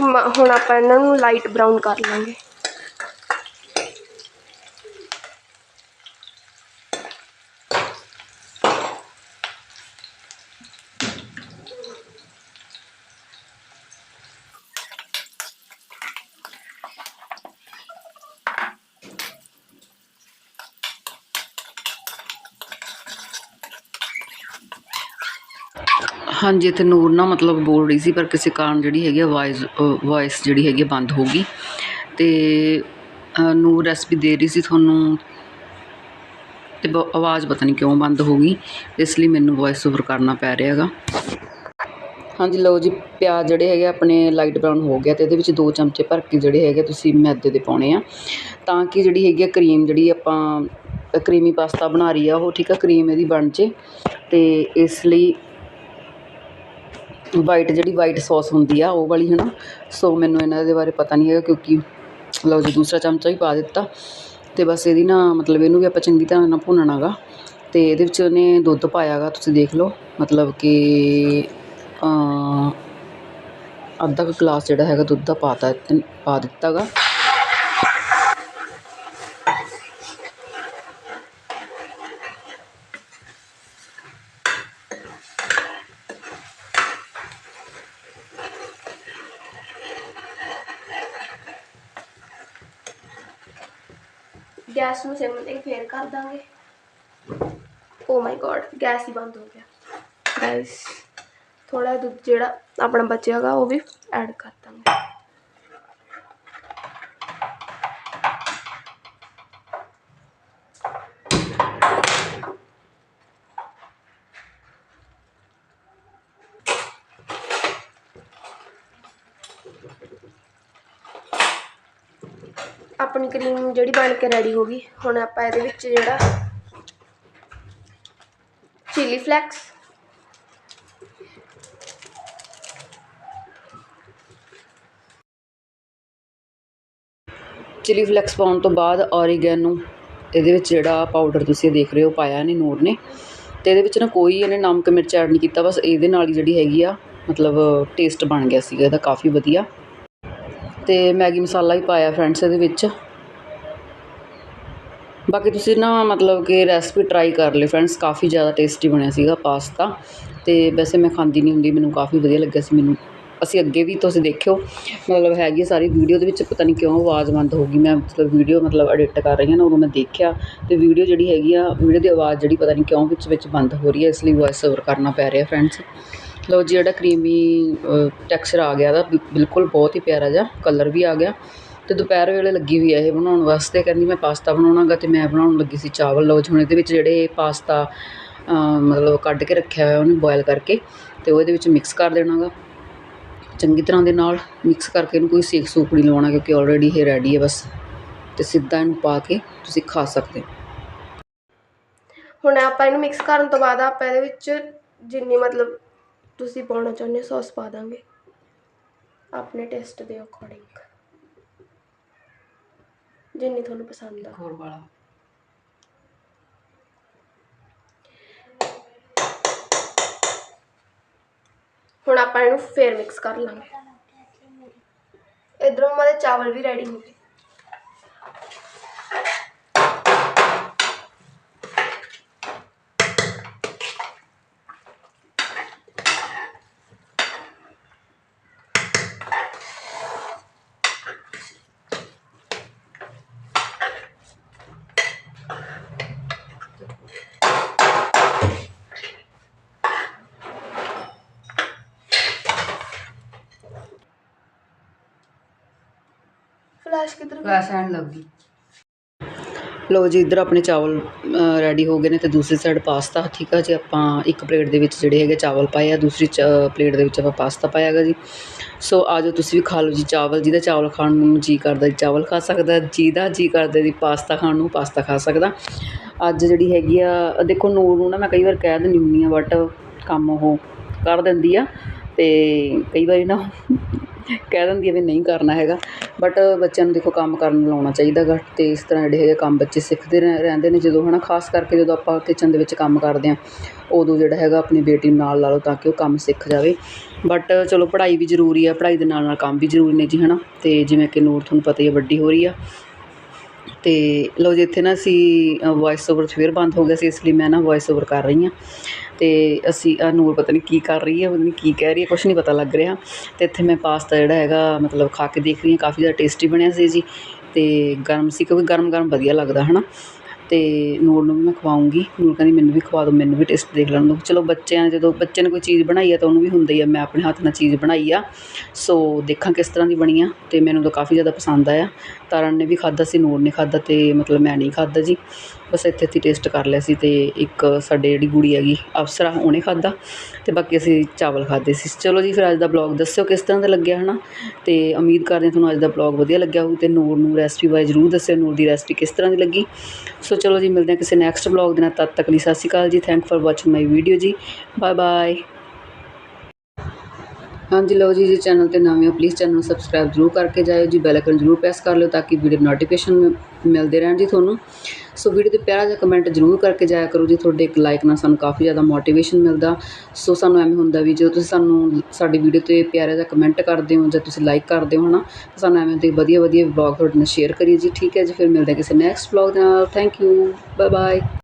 ਮ- ਹੁਣ ਆਪਾਂ ਇਹਨਾਂ ਨੂੰ ਲਾਈਟ ਬਰਾਊਨ ਕਰ ਲਾਂਗੇ। ਹਾਂਜੀ, ਇੱਥੇ ਨੂਰ ਨਾ ਮਤਲਬ ਬੋਲ ਰਹੀ ਸੀ, ਪਰ ਕਿਸੇ ਕਾਰਨ ਜਿਹੜੀ ਹੈਗੀ ਆ ਵਾਇਸ ਵਾਇਸ ਜਿਹੜੀ ਹੈਗੀ ਆ ਬੰਦ ਹੋ ਗਈ। ਤੇ ਨੂਰ ਰੈਸਪੀ ਦੇ ਰਹੀ ਸੀ ਤੁਹਾਨੂੰ, ਤੇ ਬ- ਆਵਾਜ਼ ਪਤਾ ਨਹੀਂ ਕਿਉਂ ਬੰਦ ਹੋ ਗਈ, ਇਸ ਲਈ ਮੈਨੂੰ ਵੌਇਸ ਓਵਰ ਕਰਨਾ ਪੈ ਰਿਹਾ ਹੈਗਾ। ਹਾਂਜੀ, ਲਓ ਜੀ, ਪਿਆਜ਼ ਜਿਹੜੇ ਹੈਗੇ ਆਪਣੇ ਲਾਈਟ ਬਰਾਊਨ ਹੋ ਗਿਆ ਤੇ ਇਹਦੇ ਵਿੱਚ ਦੋ ਚਮਚੇ ਭਰ ਕੇ ਜਿਹੜੇ ਹੈਗੇ ਤੁਸੀਂ ਮੈਦੇ ਦੇ ਪਾਉਣੇ ਆ। ਤਾਂ ਕਿ ਜਿਹੜੀ ਹੈਗੀ ਆ ਕਰੀਮ ਜਿਹੜੀ ਆਪਾਂ ਕਰੀਮੀ ਪਾਸਤਾ ਬਣਾ ਰਹੀ ਆ, ਉਹ ਠੀਕ ਆ ਕਰੀਮ ਇਹਦੀ ਬਣ ਜੇ। ਤੇ ਇਸ ਲਈ ਵਾਈਟ ਜਿਹੜੀ ਵਾਈਟ ਸੌਸ ਹੁੰਦੀ ਆ, ਉਹ ਵਾਲੀ ਹੈ ਨਾ ਸੋ ਮੈਨੂੰ ਇਹਨਾਂ ਦੇ ਬਾਰੇ ਪਤਾ ਨਹੀਂ ਹੈਗਾ ਕਿਉਂਕਿ, ਲਓ ਜੀ, ਦੂਸਰਾ ਚਮਚਾ ਵੀ ਪਾ ਦਿੱਤਾ। ਅਤੇ ਬਸ ਇਹਦੀ ਨਾ, ਮਤਲਬ ਇਹਨੂੰ ਵੀ ਆਪਾਂ ਚੰਗੀ ਤਰ੍ਹਾਂ ਨਾਲ ਭੁੰਨਣਾ ਗਾ। ਅਤੇ ਇਹਦੇ ਵਿੱਚ ਉਹਨੇ ਦੁੱਧ ਪਾਇਆ ਗਾ, ਤੁਸੀਂ ਦੇਖ ਲਓ। ਮਤਲਬ ਕਿ ਅੱਧਾ ਕੁ ਗਲਾਸ ਜਿਹੜਾ ਹੈਗਾ ਦੁੱਧ ਦਾ ਪਾਤਾ ਪਾ ਦਿੱਤਾ ਗਾ। ਗੈਸ ਨੂੰ ਸਿਮ ਤੇ ਫੇਰ ਕਰ ਦਾਂਗੇ। ਓ ਮਾਈ ਗॉड ਗੈਸ ਹੀ ਬੰਦ ਹੋ ਗਿਆ। ਗਾਇਸ ਥੋੜਾ ਦੁੱਧ ਜਿਹੜਾ ਆਪਣਾ ਬਚਿਆਗਾ ਉਹ ਵੀ ਐਡ ਕਰ ਦਾਂਗੇ ਆਪਣੀ ਕਰੀਮ ਜਿਹੜੀ ਬਣ ਕੇ ਰੈਡੀ ਹੋ ਗਈ। ਹੁਣ ਆਪਾਂ ਇਹਦੇ ਵਿੱਚ ਜਿਹੜਾ ਚਿਲੀ ਫਲੈਕਸ ਚਿਲੀ ਫਲੈਕਸ ਪਾਉਣ ਤੋਂ ਬਾਅਦ ਔਰੀਗੈਨੋ ਇਹਦੇ ਵਿੱਚ ਜਿਹੜਾ ਪਾਊਡਰ ਤੁਸੀਂ ਦੇਖ ਰਹੇ ਹੋ, ਪਾਇਆ ਨੇ ਨੂਰ ਨੇ। ਤੇ ਇਹਦੇ ਵਿੱਚ ਨਾ ਕੋਈ ਇਹਨੇ ਨਮਕ ਮਿਰਚ ਐਡ ਨਹੀਂ ਕੀਤਾ, ਬਸ ਇਹਦੇ ਨਾਲ ਹੀ ਜਿਹੜੀ ਹੈਗੀ ਆ, ਮਤਲਬ ਟੇਸਟ ਬਣ ਗਿਆ ਸੀਗਾ, ਇਹਦਾ ਕਾਫੀ ਵਧੀਆ। ਅਤੇ ਮੈਗੀ ਮਸਾਲਾ ਵੀ ਪਾਇਆ ਫਰੈਂਡਸ ਇਹਦੇ ਵਿੱਚ। ਬਾਕੀ ਤੁਸੀਂ ਨਾ ਮਤਲਬ ਕਿ ਰੈਸਪੀ ਟਰਾਈ ਕਰ ਲਿਓ ਫਰੈਂਡਸ ਕਾਫੀ ਜ਼ਿਆਦਾ ਟੇਸਟੀ ਬਣਿਆ ਸੀਗਾ ਪਾਸਤਾ ਅਤੇ ਵੈਸੇ ਮੈਂ ਖਾਂਦੀ ਨਹੀਂ ਹੁੰਦੀ, ਮੈਨੂੰ ਕਾਫੀ ਵਧੀਆ ਲੱਗਿਆ ਸੀ ਮੈਨੂੰ। ਅਸੀਂ ਅੱਗੇ ਵੀ ਤੁਸੀਂ ਦੇਖਿਓ, ਮਤਲਬ ਹੈਗੀ ਆ ਸਾਰੀ ਵੀਡੀਓ ਦੇ ਵਿੱਚ, ਪਤਾ ਨਹੀਂ ਕਿਉਂ ਆਵਾਜ਼ ਬੰਦ ਹੋ ਗਈ, ਮੈਂ ਮਤਲਬ ਵੀਡੀਓ ਮਤਲਬ ਐਡਿਟ ਕਰ ਰਹੀ ਹਾਂ ਨਾ, ਉਦੋਂ ਮੈਂ ਦੇਖਿਆ ਤੇ ਵੀਡੀਓ ਜਿਹੜੀ ਹੈਗੀ ਆ ਵੀਡੀਓ ਦੀ ਆਵਾਜ਼ ਜਿਹੜੀ ਪਤਾ ਨਹੀਂ ਕਿਉਂ ਵਿੱਚ ਵਿੱਚ ਬੰਦ ਹੋ ਰਹੀ ਹੈ, ਇਸ ਲਈ ਵੌਇਸ ਓਵਰ ਕਰਨਾ ਪੈ ਰਿਹਾ ਫਰੈਂਡਸ ਲਓ ਜੀ, ਜਿਹੜਾ ਕਰੀਮੀ ਟੈਕਸਚਰ ਆ ਗਿਆ ਦਾ ਬਿਲਕੁਲ ਬਹੁਤ ਹੀ ਪਿਆਰਾ ਜਿਹਾ ਕਲਰ ਵੀ ਆ ਗਿਆ। ਤੇ ਦੁਪਹਿਰ ਵੇਲੇ ਲੱਗੀ ਹੋਈ ਹੈ ਇਹ ਬਣਾਉਣ ਵਾਸਤੇ, ਕਹਿੰਦੀ ਮੈਂ ਪਾਸਤਾ ਬਣਾਉਣਾਗਾ ਤੇ ਮੈਂ ਬਣਾਉਣ ਲੱਗੀ ਸੀ ਚਾਵਲ। ਲਓ ਜੀ, ਹੁਣ ਇਹਦੇ ਵਿੱਚ ਜਿਹੜੇ ਪਾਸਤਾ ਮਤਲਬ ਕੱਢ ਕੇ ਰੱਖਿਆ ਹੋਇਆ, ਉਹਨੂੰ ਬੋਇਲ ਕਰਕੇ ਤੇ ਉਹ ਇਹਦੇ ਵਿੱਚ ਮਿਕਸ ਕਰ ਦੇਣਾਗਾ। ਚੰਗੀ ਤਰ੍ਹਾਂ ਦੇ ਨਾਲ ਮਿਕਸ ਕਰਕੇ ਇਹਨੂੰ ਕੋਈ ਸੇਕ ਸੂਕ ਨਹੀਂ ਲਵਾਉਣਾ, ਕਿਉਂਕਿ ਆਲਰੇਡੀ ਇਹ ਰੈਡੀ ਹੈ ਬਸ। ਤੇ ਸਿੱਧਾ ਇਹਨੂੰ ਪਾ ਕੇ ਤੁਸੀਂ ਖਾ ਸਕਦੇ ਹੋ। ਹੁਣ ਆਪਾਂ ਇਹਨੂੰ ਮਿਕਸ ਕਰਨ ਤੋਂ ਬਾਅਦ ਆਪਾਂ ਇਹਦੇ ਵਿੱਚ ਜਿੰਨੀ ਮਤਲਬ ਤੁਸੀਂ ਪਾਉਣਾ ਚਾਹੁੰਦੇ ਹੋ ਸੌਸ ਪਾ ਦਾਂਗੇ। ਆਪਣੇ ਟੇਸਟ ਦੇ ਅਕੋਰਡਿੰਗ ਜਿੰਨੀ ਤੁਹਾਨੂੰ ਪਸੰਦ ਆ। ਹੋਰ ਵਾਲਾ। ਹੁਣ ਆਪਾਂ ਇਹਨੂੰ ਫੇਰ ਮਿਕਸ ਕਰ ਲਾਂਗੇ। ਇਧਰੋਂ ਮਾਦੇ ਚਾਵਲ ਵੀ ਰੈਡੀ ਹੋ ਗਏ। ਫਲੈਸ਼ ਕਿੱਧਰ ਗਈ? ਵੈਸੇ ਐਨ ਲੱਗੀ। ਲਓ ਜੀ ਇੱਧਰ ਆਪਣੇ ਚਾਵਲ ਰੈਡੀ ਹੋ ਗਏ ਨੇ ਤੇ ਦੂਸਰੀ ਸਾਈਡ ਪਾਸਤਾ ਠੀਕ ਆ ਜੀ। ਆਪਾਂ ਇੱਕ ਪਲੇਟ ਦੇ ਵਿੱਚ ਜਿਹੜੇ ਹੈਗੇ ਚਾਵਲ ਪਾਏ ਆ ਦੂਸਰੀ ਪਲੇਟ ਦੇ ਵਿੱਚ ਆਪਾਂ ਪਾਸਤਾ ਪਾਇਆ ਹੈਗਾ ਜੀ। ਸੋ ਆਜੋ ਤੁਸੀਂ ਵੀ ਖਾ ਲਓ ਜੀ ਚਾਵਲ। ਜਿਹਦਾ ਚਾਵਲ ਖਾਣ ਨੂੰ ਜੀ ਕਰਦਾ ਜੀ ਚਾਵਲ ਖਾ ਸਕਦਾ ਜਿਹਦਾ ਜੀ ਕਰਦਾ ਜੀ ਪਾਸਤਾ ਖਾਣ ਨੂੰ ਪਾਸਤਾ ਖਾ ਸਕਦਾ। ਅੱਜ ਜਿਹੜੀ ਹੈਗੀ ਆ ਦੇਖੋ ਨੂਰ ਨੂੰ ਨਾ ਮੈਂ ਕਈ ਵਾਰ ਕਹਿ ਦਿੰਦੀ ਹੁੰਦੀ ਆ ਬਟ ਕੰਮ ਉਹ ਕਰ ਦਿੰਦੀ ਆ ਤੇ ਕਈ ਵਾਰੀ ਨਾ ਕਹਿ ਦਿੰਦੀ ਆ ਵੀ ਨਹੀਂ ਕਰਨਾ ਹੈਗਾ। ਬਟ ਬੱਚਿਆਂ ਨੂੰ ਦੇਖੋ ਕੰਮ ਕਰਨ ਲਾਉਣਾ ਚਾਹੀਦਾ ਗਾ ਅਤੇ ਇਸ ਤਰ੍ਹਾਂ ਜਿਹੜੇ ਹੈਗੇ ਕੰਮ ਬੱਚੇ ਸਿੱਖਦੇ ਰਹਿ- ਰਹਿੰਦੇ ਨੇ ਜਦੋਂ ਹੈ ਨਾ ਖਾਸ ਕਰਕੇ ਜਦੋਂ ਆਪਾਂ ਕਿਚਨ ਦੇ ਵਿੱਚ ਕੰਮ ਕਰਦੇ ਹਾਂ, ਉਦੋਂ ਜਿਹੜਾ ਹੈਗਾ ਆਪਣੀ ਬੇਟੀ ਨੂੰ ਨਾਲ ਲਾ ਲਓ ਤਾਂ ਕਿ ਉਹ ਕੰਮ ਸਿੱਖ ਜਾਵੇ। ਬਟ ਚਲੋ ਪੜ੍ਹਾਈ ਵੀ ਜ਼ਰੂਰੀ ਆ, ਪੜ੍ਹਾਈ ਦੇ ਨਾਲ ਨਾਲ ਕੰਮ ਵੀ ਜ਼ਰੂਰੀ ਨੇ ਜੀ ਹੈ ਨਾ ਅਤੇ ਜਿਵੇਂ ਕਿ ਨੂਰ ਤੁਹਾਨੂੰ ਪਤਾ ਹੀ ਆ, ਵੱਡੀ ਹੋ ਰਹੀ ਆ। ਤੇ ਲਓ ਜੀ, ਇੱਥੇ ਨਾ ਅਸੀਂ ਵੌਇਸ ਓਵਰ ਫਿਰ ਬੰਦ ਹੋ ਗਿਆ ਸੀ, ਇਸ ਲਈ ਮੈਂ ਨਾ ਵੌਇਸ ਓਵਰ ਕਰ ਰਹੀ ਹਾਂ। ਤੇ ਅਸੀਂ ਆਹ ਨੂਰ ਪਤਾ ਨਹੀਂ ਕੀ ਕਰ ਰਹੀ ਹੈ, ਪਤਾ ਨਹੀਂ ਕੀ ਕਹਿ ਰਹੀ ਹੈ, ਕੁਛ ਨਹੀਂ ਪਤਾ ਲੱਗ ਰਿਹਾ। ਤੇ ਇੱਥੇ ਮੈਂ ਪਾਸਤਾ ਜਿਹੜਾ ਹੈਗਾ, ਮਤਲਬ ਖਾ ਕੇ ਦੇਖ ਰਹੀ ਹਾਂ, ਕਾਫੀ ਜ਼ਿਆਦਾ ਟੇਸਟੀ ਬਣਿਆ ਸੀ ਜੀ। ਤੇ ਗਰਮ ਸੀ, ਕਿਉਂਕਿ ਗਰਮ ਗਰਮ ਵਧੀਆ ਲੱਗਦਾ, ਹਨਾ? ਅਤੇ ਨੂਰ ਨੂੰ ਵੀ ਮੈਂ ਖਵਾਊਂਗੀ ਨੂਰ ਕਹਿੰਦੀ, ਮੈਨੂੰ ਵੀ ਖਵਾ ਦਿਓ, ਮੈਨੂੰ ਵੀ ਟੇਸਟ ਦੇਖ ਲੈਣ ਦਿਓ। ਚਲੋ ਬੱਚਿਆਂ ਨੇ ਜਦੋਂ ਬੱਚੇ ਨੇ ਕੋਈ ਚੀਜ਼ ਬਣਾਈ ਆ ਤਾਂ ਉਹਨੂੰ ਵੀ ਹੁੰਦਾ ਹੀ ਆ, ਮੈਂ ਆਪਣੇ ਹੱਥ ਨਾਲ ਚੀਜ਼ ਬਣਾਈ ਆ। ਸੋ ਦੇਖਾਂ ਕਿਸ ਤਰ੍ਹਾਂ ਦੀ ਬਣੀ ਆ। ਅਤੇ ਮੈਨੂੰ ਤਾਂ ਕਾਫੀ ਜ਼ਿਆਦਾ ਪਸੰਦ ਆਇਆ। ਤਾਰਨ ਨੇ ਵੀ ਖਾਧਾ ਸੀ, ਨੂਰ ਨੇ ਖਾਧਾ ਅਤੇ ਮਤਲਬ ਮੈਂ ਨਹੀਂ ਖਾਧਾ ਜੀ। ਬਸ ਇੱਥੇ ਇੱਥੇ ਟੇਸਟ ਕਰ ਲਿਆ ਸੀ ਅਤੇ ਇੱਕ ਸਾਡੇ ਜਿਹੜੀ ਕੁੜੀ ਹੈਗੀ, ਅਫਸਰਾ ਉਹਨੇ ਖਾਧਾ ਅਤੇ ਬਾਕੀ ਅਸੀਂ ਚਾਵਲ ਖਾਧੇ ਸੀ। ਚਲੋ ਜੀ, ਫਿਰ ਅੱਜ ਦਾ ਬਲੌਗ ਦੱਸਿਓ ਕਿਸ ਤਰ੍ਹਾਂ ਦਾ ਲੱਗਿਆ ਹੈ ਨਾ ਅਤੇ ਉਮੀਦ ਕਰਦੇ ਹਾਂ ਤੁਹਾਨੂੰ ਅੱਜ ਦਾ ਬਲੌਗ ਵਧੀਆ ਲੱਗਿਆ ਹੋਊ ਅਤੇ ਨੂਰ ਨੂੰ ਰੈਸਪੀ ਬਾਰੇ ਜਰੂਰ ਦੱਸਿਓ, ਨੂਰ ਦੀ ਰੈਸਪੀ ਕਿਸ ਤਰ੍ਹਾਂ ਦੀ ਲੱਗੀ। ਸੋ ਚਲੋ ਜੀ, ਮਿਲਦੇ ਹਾਂ ਕਿਸੇ ਨੈਕਸਟ ਬਲੌਗ ਦੇ ਨਾਲ, ਤਦ ਤੱਕ ਲਈ ਸਤਿ ਸ਼੍ਰੀ ਅਕਾਲ ਜੀ। Thank for watching my video ਜੀ। ਬਾਏ ਬਾਏ ਹਾਂਜੀ, ਲਓ ਜੀ, ਜੇ ਚੈਨਲ ਤੇ ਨਵੇਂ ਹੋ ਪਲੀਜ਼ ਚੈਨਲ ਨੂੰ ਸਬਸਕ੍ਰਾਈਬ ਜਰੂਰ ਕਰਕੇ ਜਾਇਓ ਜੀ। ਬੈਲ ਆਈਕਨ ਜਰੂਰ ਪ੍ਰੈਸ ਕਰ ਲਿਓ ਤਾਂ ਕਿ ਵੀਡੀਓ ਨੋਟੀਫਿਕੇਸ਼ਨ ਮਿਲਦੇ ਰਹਿਣ ਜੀ ਤੁਹਾਨੂੰ। ਸੋ ਵੀਡੀਓ ਤੇ ਪਿਆਰਾ ਜਿਹਾ ਕਮੈਂਟ ਜਰੂਰ ਕਰਕੇ ਜਾਇਆ ਕਰੋ ਜੀ। ਤੁਹਾਡੇ ਇੱਕ ਲਾਈਕ ਨਾਲ ਸਾਨੂੰ ਕਾਫੀ ਜ਼ਿਆਦਾ ਮੋਟੀਵੇਸ਼ਨ ਮਿਲਦਾ। ਸੋ ਸਾਨੂੰ ਐਵੇਂ ਹੁੰਦਾ ਵੀ ਜਦੋਂ ਤੁਸੀਂ ਸਾਨੂੰ, ਸਾਡੀ ਵੀਡੀਓ ਤੇ ਪਿਆਰਾ ਜਿਹਾ ਕਮੈਂਟ ਕਰਦੇ ਹੋ ਜਾਂ ਤੁਸੀਂ ਲਾਈਕ ਕਰਦੇ ਹੋ ਹਨਾ, ਤਾਂ ਸਾਨੂੰ ਐਵੇਂ ਤੇ ਵਧੀਆ ਵਧੀਆ ਵਲੌਗ ਤੁਹਾਡੇ ਨਾਲ ਸ਼ੇਅਰ ਕਰੀਏ ਜੀ। ਠੀਕ ਹੈ ਜੀ, ਫਿਰ ਮਿਲਦੇ ਕਿਸੇ ਨੈਕਸਟ ਵਲੌਗ ਦੇ ਨਾਲ। Thank you bye bye